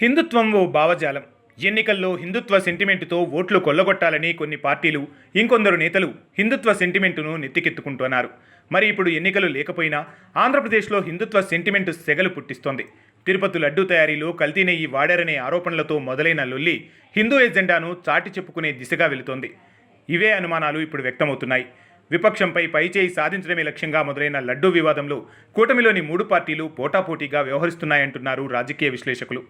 హిందుత్వం ఓ భావజాలం. ఎన్నికల్లో హిందుత్వ సెంటిమెంటుతో ఓట్లు కొల్లగొట్టాలని కొన్ని పార్టీలు ఇంకొందరు నేతలు హిందుత్వ సెంటిమెంటును నెత్తికెత్తుకుంటున్నారు. మరి ఇప్పుడు ఎన్నికలు లేకపోయినా ఆంధ్రప్రదేశ్లో హిందుత్వ సెంటిమెంటు సెగలు పుట్టిస్తోంది. తిరుపతి లడ్డూ తయారీలో కల్తీ నెయ్యి వాడారనే ఆరోపణలతో మొదలైన లొల్లి హిందూ ఎజెండాను చాటి చెప్పుకునే దిశగా వెళుతోంది. ఇవే అనుమానాలు ఇప్పుడు వ్యక్తమవుతున్నాయి. విపక్షంపై పైచేయి సాధించడమే లక్ష్యంగా మొదలైన లడ్డూ వివాదంలో కూటమిలోని మూడు పార్టీలు పోటాపోటీగా వ్యవహరిస్తున్నాయంటున్నారు రాజకీయ విశ్లేషకులు.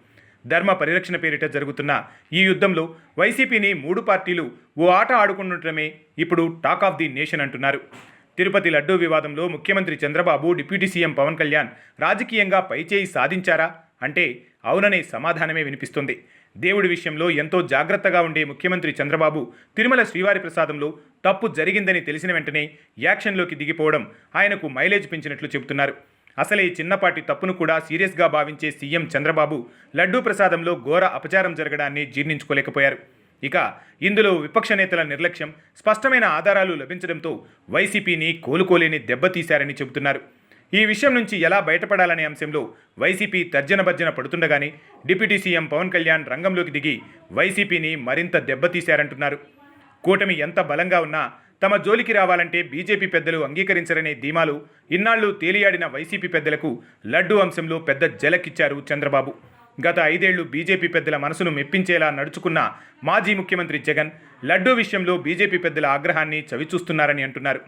ధర్మ పరిరక్షణ పేరిట జరుగుతున్న ఈ యుద్ధంలో వైసీపీని మూడు పార్టీలు ఓ ఆట ఆడుకుంటుండటమే ఇప్పుడు టాక్ ఆఫ్ ది నేషన్ అంటున్నారు. తిరుపతి లడ్డూ వివాదంలో ముఖ్యమంత్రి చంద్రబాబు డిప్యూటీ సీఎం పవన్ కళ్యాణ్ రాజకీయంగా పైచేయి సాధించారా అంటే అవుననే సమాధానమే వినిపిస్తుంది. దేవుడి విషయంలో ఎంతో జాగ్రత్తగా ఉండే ముఖ్యమంత్రి చంద్రబాబు తిరుమల శ్రీవారి ప్రసాదంలో తప్పు జరిగిందని తెలిసిన వెంటనే యాక్షన్లోకి దిగిపోవడం ఆయనకు మైలేజ్ పెంచినట్లు చెబుతున్నారు. అసలే ఈ చిన్నపాటి తప్పును కూడా సీరియస్గా భావించే సీఎం చంద్రబాబు లడ్డూ ప్రసాదంలో ఘోర అపచారం జరగడాన్ని జీర్ణించుకోలేకపోయారు. ఇక ఇందులో విపక్ష నేతల నిర్లక్ష్యం స్పష్టమైన ఆధారాలు లభించడంతో వైసీపీని కోలుకోలేని దెబ్బతీశారని చెబుతున్నారు. ఈ విషయం నుంచి ఎలా బయటపడాలనే అంశంలో వైసీపీ తర్జన భర్జన పడుతుండగానే డిప్యూటీ సీఎం పవన్ కళ్యాణ్ రంగంలోకి దిగి వైసీపీని మరింత దెబ్బతీశారంటున్నారు కూటమి ఎంత బలంగా ఉన్నా తమ జోలికి రావాలంటే బీజేపీ పెద్దలు అంగీకరించరనే ధీమాలు ఇన్నాళ్ళు తేలియాడిన వైసీపీ పెద్దలకు లడ్డూ అంశంలో పెద్ద జలకిచ్చారు చంద్రబాబు. గత ఐదేళ్ళు బీజేపీ పెద్దల మనసును మెప్పించేలా నడుచుకున్న మాజీ ముఖ్యమంత్రి జగన్ లడ్డూ విషయంలో బీజేపీ పెద్దల ఆగ్రహాన్ని చవిచూస్తున్నారని అంటున్నారు.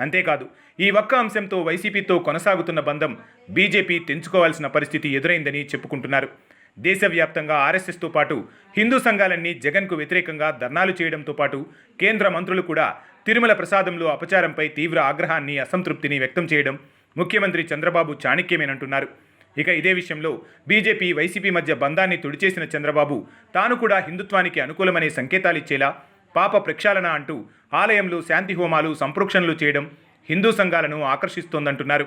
అంతేకాదు ఈ ఒక్క అంశంతో వైసీపీతో కొనసాగుతున్న బంధం బీజేపీ తెంచుకోవాల్సిన పరిస్థితి ఎదురైందని చెప్పుకుంటున్నారు. దేశవ్యాప్తంగా ఆర్ఎస్ఎస్తో పాటు హిందూ సంఘాలన్నీ జగన్కు వ్యతిరేకంగా ధర్నాలు చేయడంతో పాటు కేంద్ర మంత్రులు కూడా తిరుమల ప్రసాదంలో అపచారంపై తీవ్ర ఆగ్రహాన్ని అసంతృప్తిని వ్యక్తం చేయడం ముఖ్యమంత్రి చంద్రబాబు చాణక్యమేనంటున్నారు. ఇక ఇదే విషయంలో బీజేపీ వైసీపీ మధ్య బంధాన్ని తుడిచేసిన చంద్రబాబు తాను కూడా హిందుత్వానికి అనుకూలమనే సంకేతాలిచ్చేలా పాప ప్రక్షాళన అంటూ ఆలయంలో శాంతి హోమాలు సంప్రోక్షణలు చేయడం హిందూ సంఘాలను ఆకర్షిస్తోందంటున్నారు.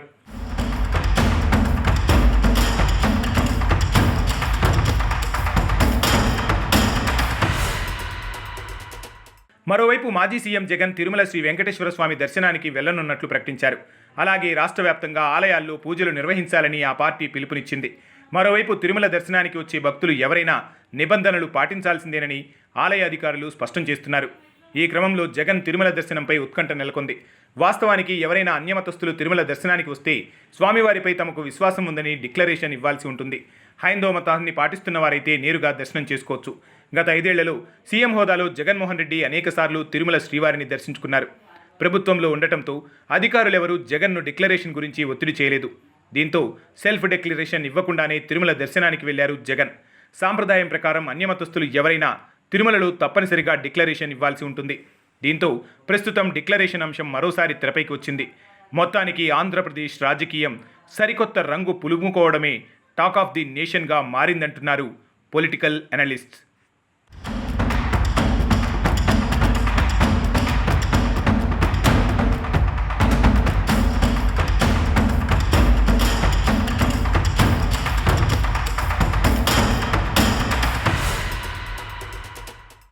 మరోవైపు మాజీ సీఎం జగన్ తిరుమల శ్రీ వెంకటేశ్వర స్వామి దర్శనానికి వెళ్ళనున్నట్లు ప్రకటించారు. అలాగే రాష్ట్ర వ్యాప్తంగా ఆలయాల్లో పూజలు నిర్వహించాలని ఆ పార్టీ పిలుపునిచ్చింది. మరోవైపు తిరుమల దర్శనానికి వచ్చే భక్తులు ఎవరైనా నిబంధనలు పాటించాల్సిందేనని ఆలయ అధికారులు స్పష్టం చేస్తున్నారు. ఈ క్రమంలో జగన్ తిరుమల దర్శనంపై ఉత్కంఠ నెలకొంది. వాస్తవానికి ఎవరైనా అన్యమతస్తులు తిరుమల దర్శనానికి వస్తే స్వామివారిపై తమకు విశ్వాసం ఉందని డిక్లరేషన్ ఇవ్వాల్సి ఉంటుంది. హైందవ మతాన్ని పాటిస్తున్న వారైతే నేరుగా దర్శనం చేసుకోవచ్చు. గత ఐదేళ్ళలో సీఎం హోదాలో జగన్మోహన్ రెడ్డి అనేకసార్లు తిరుమల శ్రీవారిని దర్శించుకున్నారు. ప్రభుత్వంలో ఉండటంతో అధికారులెవరూ జగన్ను డిక్లరేషన్ గురించి ఒత్తిడి చేయలేదు. దీంతో సెల్ఫ్ డిక్లరేషన్ ఇవ్వకుండానే తిరుమల దర్శనానికి వెళ్ళారు జగన్. సాంప్రదాయం ప్రకారం అన్యమతస్తులు ఎవరైనా తిరుమలలో తప్పనిసరిగా డిక్లరేషన్ ఇవ్వాల్సి ఉంటుంది. దీంతో ప్రస్తుతం డిక్లరేషన్ అంశం మరోసారి తెరపైకి వచ్చింది. మొత్తానికి ఆంధ్రప్రదేశ్ రాజకీయం సరికొత్త రంగు పులుముకోవడమే టాక్ ఆఫ్ ది నేషన్గా మారిందంటున్నారు పొలిటికల్ అనలిస్ట్.